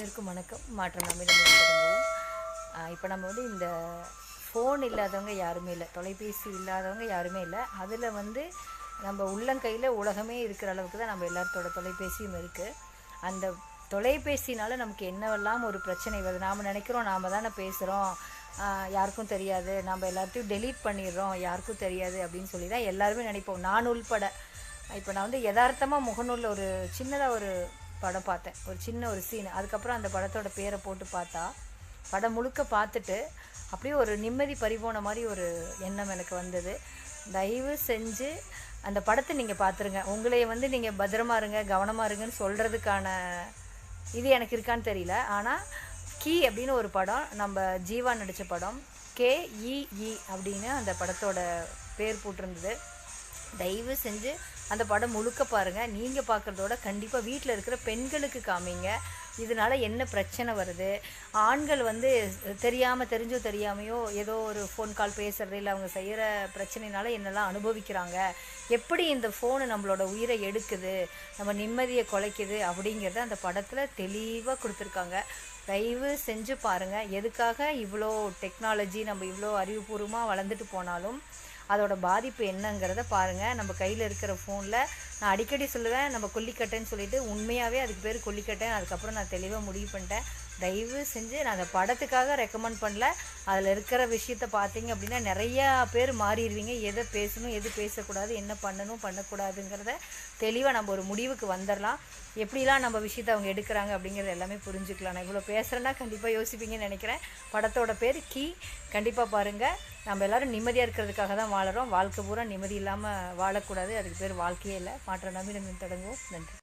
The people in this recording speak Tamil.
அனைவருக்கும் வணக்கம். மாற்றம் நம்மிடம் இப்போ நம்ம வந்து இந்த ஃபோன் இல்லாதவங்க யாருமே இல்லை. தொலைபேசி இல்லாதவங்க யாருமே இல்லை. அதில் வந்து நம்ம உள்ளங்கையில் உலகமே இருக்கிற அளவுக்கு தான் நம்ம எல்லாத்தோட தொலைபேசியும் இருக்குது அந்த தொலைபேசினால நமக்கு என்னவெல்லாம் ஒரு பிரச்சனை வருது? நாம் நினைக்கிறோம் நாம் தானே பேசுகிறோம் யாருக்கும் தெரியாது. நம்ம எல்லாத்தையும் டெலீட் பண்ணிடுறோம். யாருக்கும் தெரியாது அப்படின்னு சொல்லி தான் எல்லாருமே நினைப்போம். நான் உள்பட. இப்போ நான் வந்து யதார்த்தமாக முகநூலில் ஒரு சின்னதாக ஒரு படம் பார்த்தேன். ஒரு சின்ன ஒரு சீன் அதுக்கப்புறம் அந்த படத்தோட பேரை போட்டு பார்த்தா படம் முழுக்க பார்த்துட்டு அப்படியே ஒரு நிம்மதி பறிபோன மாதிரி ஒரு எண்ணம் எனக்கு வந்தது. தயவு செஞ்சு அந்த படத்தை நீங்கள் பார்த்துருங்க. உங்களையே வந்து நீங்கள் பத்திரமா இருங்க கவனமாக இருங்கன்னு சொல்கிறதுக்கான இது எனக்கு இருக்கான்னு தெரியல. ஆனால் கீ அப்படின்னு ஒரு படம் நம்ம ஜீவா நடித்த படம் கேஇஇ அப்படின்னு அந்த படத்தோட பேர் போட்டிருந்தது. தயவு செஞ்சு அந்த படம் முழுக்க பாருங்கள் நீங்கள் பார்க்குறதோட கண்டிப்பாக வீட்டில் இருக்கிற பெண்களுக்கு காமிங்க. இதனால என்ன பிரச்சனை வருது? ஆண்கள் வந்து தெரியாமல் தெரிஞ்சோ தெரியாமையோ ஏதோ ஒரு ஃபோன் கால் பேசுகிறது இல்லை. அவங்க செய்கிற பிரச்சனைனால என்னெல்லாம் அனுபவிக்கிறாங்க? எப்படி இந்த ஃபோனு நம்மளோட உயிரை எடுக்குது? நம்ம நிம்மதியை குலைக்குது? அப்படிங்கிறத அந்த படத்தில் தெளிவாக கொடுத்துருக்காங்க. தயவு செஞ்சு பாருங்கள் எதுக்காக இவ்வளோ டெக்னாலஜி நம்ம இவ்வளோ அறிவுபூர்வமாக வளர்ந்துட்டு போனாலும் அதோட பாதிப்பு என்னங்கிறத பாருங்கள் நம்ம கையில் இருக்கிற ஃபோனில் நான் அடிக்கடி சொல்லுவேன் நம்ம கொல்லிக்கட்டைன்னு சொல்லிட்டு உண்மையாகவே அதுக்கு பேர் கொல்லிக்கட்டை. அதுக்கப்புறம் நான் தெளிவாக முடிவு பண்ணிட்டேன். தயவு செஞ்சு நான் அந்த படத்துக்காக ரெக்கமெண்ட் பண்ணல. அதில் இருக்கிற விஷயத்த பார்த்தீங்க அப்படின்னா நிறையா பேர் மாறிடுவீங்க. எதை பேசணும் எது பேசக்கூடாது என்ன பண்ணணும் பண்ணக்கூடாதுங்கிறத தெளிவாக நம்ம ஒரு முடிவுக்கு வந்துடலாம் எப்படிலாம் நம்ம விஷயத்தை அவங்க எடுக்கிறாங்க அப்படிங்கிறது எல்லாமே புரிஞ்சுக்கலாம். நான் இவ்வளோ பேசுகிறேன்னா கண்டிப்பாக யோசிப்பீங்கன்னு நினைக்கிறேன். படத்தோட பேர் கீ. கண்டிப்பாக பாருங்கள் நம்ம எல்லோரும் நிம்மதியாக இருக்கிறதுக்காக தான் வாழறோம். வாழ்க்கை பூரா நிம்மதி இல்லாமல் வாழக்கூடாது. அதுக்கு பேர் வாழ்க்கையே இல்லை. மாற்ற நம்பி நம்ம தொடங்குவோம். நன்றி.